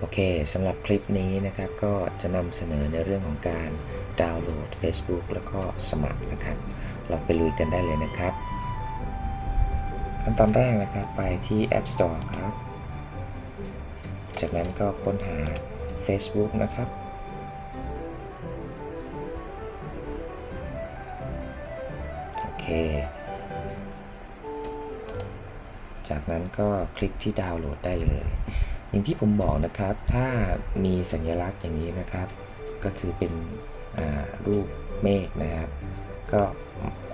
โอเคสำหรับคลิปนี้นะครับก็จะนำเสนอในเรื่องของการดาวน์โหลด Facebook แล้วก็สมัครนะครับเราไปลุยกันได้เลยนะครับ ขั้นตอนแรกนะครับไปที่ App Store ครับ จากนั้นก็ค้นหา Facebook นะครับ โอเค จากนั้นก็คลิกที่ดาวน์โหลดได้เลย อย่างที่ผมบอกนะครับ ถ้ามีสัญลักษณ์อย่างนี้นะครับ ก็คือเป็นรูปเมฆนะครับ ก็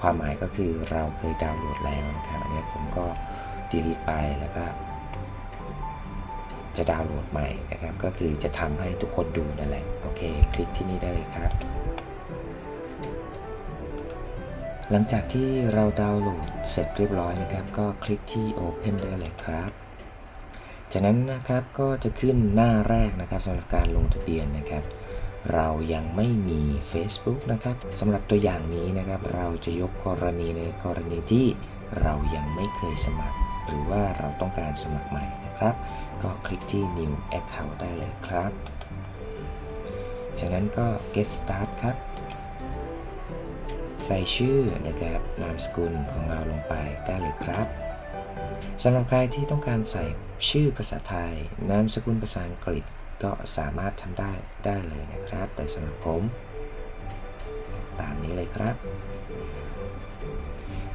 ความหมายก็คือเราเคยดาวน์โหลดแล้วนะครับ อันนี้ผมก็ delete ไปแล้วก็จะดาวน์โหลดใหม่นะครับ ก็คือจะทำให้ทุกคนดูนั่นแหละ โอเค คลิกที่นี่ได้เลยครับ หลังจากที่เราดาวน์โหลดเสร็จเรียบร้อยนะครับ ก็คลิกที่ Open ได้เลยครับ จากนั้นนะครับก็จะขึ้นหน้าแรกนะครับสำหรับการลงทะเบียนนะครับ เรายังไม่มี Facebook นะครับสำหรับตัวอย่างนี้นะครับ เราจะยกกรณีในกรณีที่เรายังไม่เคยสมัคร หรือว่าเราต้องการสมัครใหม่นะครับ ก็คลิกที่ New Account ได้เลยครับ จากนั้นก็ Get Start ครับ ใส่ชื่อนะครับนามสกุลของเราลงไปได้เลยครับสำหรับใครที่ต้องการใส่ชื่อภาษาไทย นามสกุลภาษาอังกฤษก็สามารถทำได้ได้เลยนะครับ แต่สำหรับผม ตามนี้เลยครับ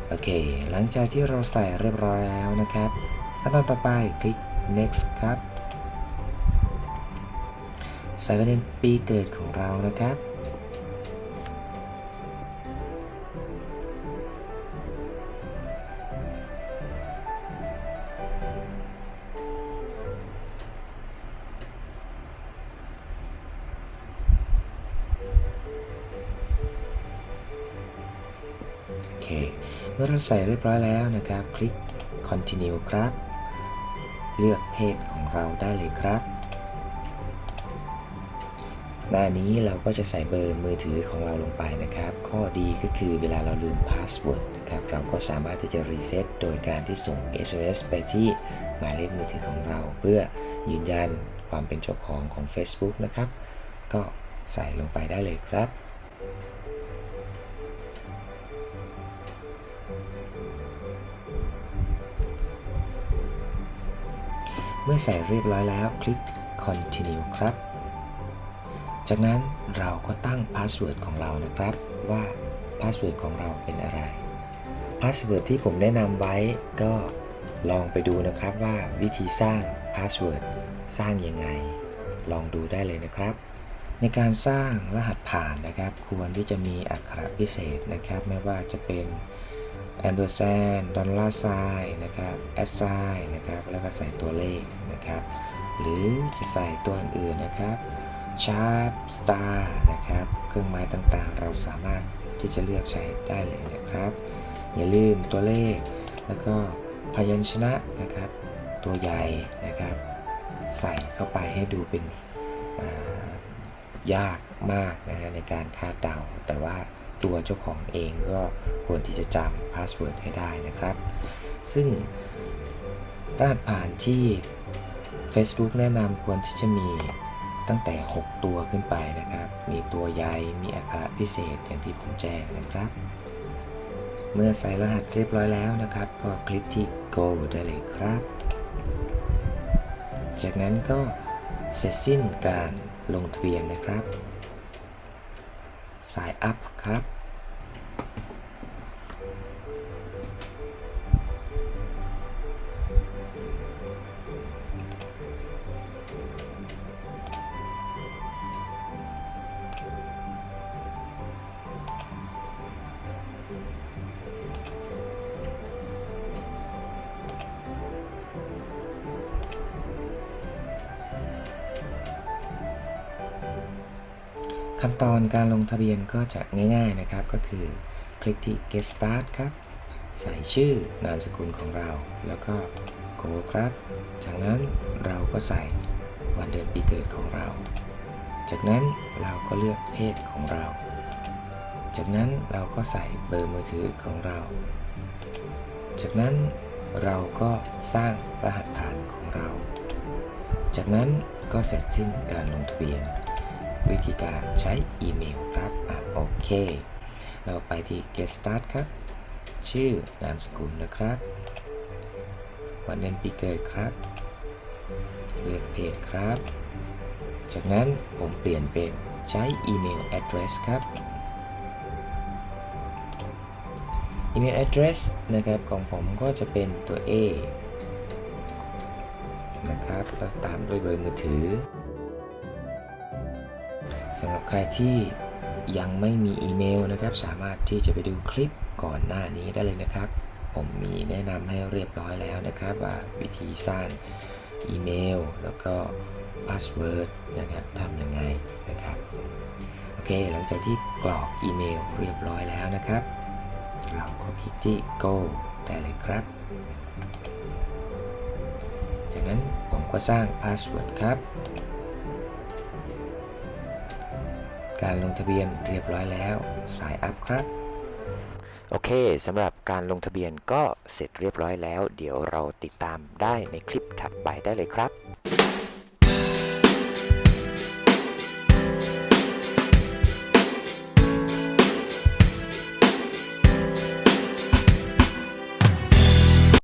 โอเค หลังจากที่เราใส่เรียบร้อยแล้วนะครับขั้นตอนต่อไปคลิก next ครับ ใส่วันเดือนปีเกิดของเรานะครับ เคเมื่อเราใส่เรียบร้อยแล้วนะครับ คลิก continue ครับ เลือกเพศของเราได้เลยครับ หน้านี้เราก็จะใส่เบอร์มือถือของเราลงไปนะครับ ข้อดีก็คือเวลาเราลืมพาสเวิร์ดนะครับ เราก็สามารถที่จะรีเซ็ตโดยการที่ส่ง SMS ไปที่หมายเลขมือถือของเรา เพื่อยืนยันความเป็นเจ้าของของ Facebook นะครับ ก็ใส่ลงไปได้เลยครับ มื่อใส่เรียบร้อยแล้วคลิก continue ครับ จากนั้นเราก็ตั้งพาสเวิร์ดของเรานะครับว่าพาสเวิร์ดของเราเป็นอะไรพาสเวิร์ดที่ผมแนะนำไว้ก็ลองไปดูนะครับว่าวิธีสร้างพาสเวิร์ดสร้างยังไง ลองดูได้เลยนะครับ ในการสร้างรหัสผ่านนะครับ ควรที่จะมีอักขระพิเศษนะครับ ไม่ว่าจะเป็น ampersand ดอลลาร์ไซน์นะครับ at sign นะครับแล้วก็ใส่ตัวเลขนะครับหรือจะใส่ตัวอื่นๆนะครับ sharp star นะครับเครื่องหมายต่างๆ เราสามารถที่จะเลือกใช้ได้เลยนะครับ อย่าลืมตัวเลข แล้วก็พยัญชนะนะครับ ตัวใหญ่นะครับ ใส่เข้าไปให้ดูเป็นยากมากนะฮะในการคาดเดาแต่ว่า ตัวเจ้าของเองก็ควรที่จะจำพาสเวิร์ดให้ได้นะครับ ซึ่งรหัสผ่านที่ Facebook แนะนำควรที่จะมีตั้งแต่ 6 ตัวขึ้นไปนะครับ มีตัวใหญ่มีอักขระพิเศษอย่างที่ผมแจ้งนะครับ เมื่อใส่รหัสเรียบร้อยแล้วนะครับ ก็คลิกที่ go ได้เลยครับ จากนั้นก็เสร็จสิ้นการลงทะเบียนนะครับ สายอัพครับ ขั้นตอนการลงทะเบียนก็จะง่ายๆนะครับ ก็คือคลิกที่ get start ครับ ใส่ชื่อนามสกุลของเรา แล้วก็ go ครับ จากนั้นเราก็ใส่วันเดือนปีเกิดของเรา จากนั้นเราก็เลือกเพศของเรา จากนั้นเราก็ใส่เบอร์มือถือของเรา จากนั้นเราก็สร้างรหัสผ่านของเรา จากนั้นก็เสร็จสิ้นการลงทะเบียน วิธีการใช้อีเมลครับอะโอเค เราไปที่ Get Start ครับ ชื่อนามสกุลนะครับ วันเดือนปีเกิดครับ เลือกเพจครับ จากนั้นผมเปลี่ยนเป็นใช้อีเมล address ครับอีเมล address นะครับของผมก็จะเป็นตัว A นะครับแล้วตามด้วยเบอร์มือถือ สำหรับใครที่ยังไม่มีอีเมลนะครับ สามารถที่จะไปดูคลิปก่อนหน้านี้ได้เลยนะครับ ผมมีแนะนำให้เรียบร้อยแล้วนะครับ ว่าวิธีสร้างอีเมล แล้วก็พาสเวิร์ดนะครับทำยังไงนะครับโอเคหลังจากที่กรอกอีเมลเรียบร้อยแล้วนะครับ เราก็คลิกที่ go ได้เลยครับ จากนั้นผมก็สร้างพาสเวิร์ดครับ การลงทะเบียนเรียบร้อยแล้ว สายอัพครับ โอเคสำหรับการลงทะเบียนก็เสร็จเรียบร้อยแล้ว เดี๋ยวเราติดตามได้ในคลิปถัดไปได้เลยครับ